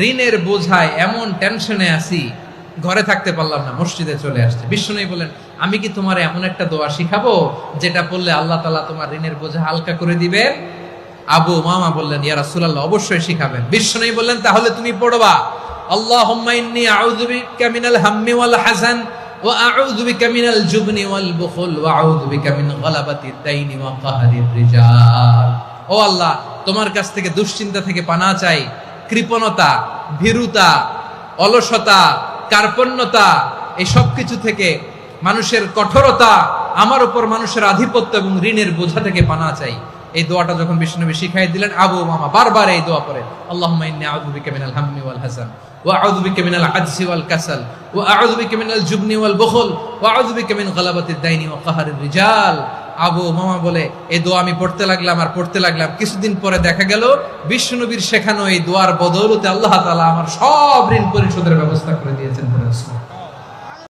ঋণের বোঝায় এমন টেনশনে আছি, ঘরে থাকতে পারলাম না, মসজিদে চলে আসছে। বিষ্ণু বলেন আমি কি তোমার এমন একটা দোয়া শিখাবো, যেটা বললে আল্লাহ তালা তোমার ঋণের বোঝা হালকা করে দিবেন? আবু মামা বললেন, ইয়া রাসূলুল্লাহ, অবশ্যই শিখাবেন। বিষ্ণু বললেন, তাহলে তুমি পড়বা মিনাল জুবনি ওয়াল ও তোমার কাছ থেকে দুশ্চিন্তা থেকে পানা চাই কৃপণতা, ভীরুতা, অলসতা, কার্পণ্যতা, এই সব কিছু থেকে মানুষের কঠোরতা, আমার উপর মানুষের আধিপত্য এবং ঋণের বোঝা থেকে পানা চাই। এই দোয়াটা যখন বিষ্ণুনবী শিখাই দিলেন, আবু মামা বারবার এই দোয়া পড়ে আল্লাহ হাসান, ওয়া আউযু বিকা মিনাল আজজি ওয়াল কাসাল, ওয়া আউযু বিকা মিনাল জুবনি ওয়াল বুখল, ওয়া আউযু বিকা আবু মামা বলে এই দোয়া আমি পড়তে লাগলাম আর পড়তে লাগলাম। কিছুদিন পরে দেখা গেল বিষ্ণুনবীর শেখানো এই দোয়ার বদৌলতে আল্লাহ তালা আমার সব ঋণ পরিশোধের ব্যবস্থা করে দিয়েছেন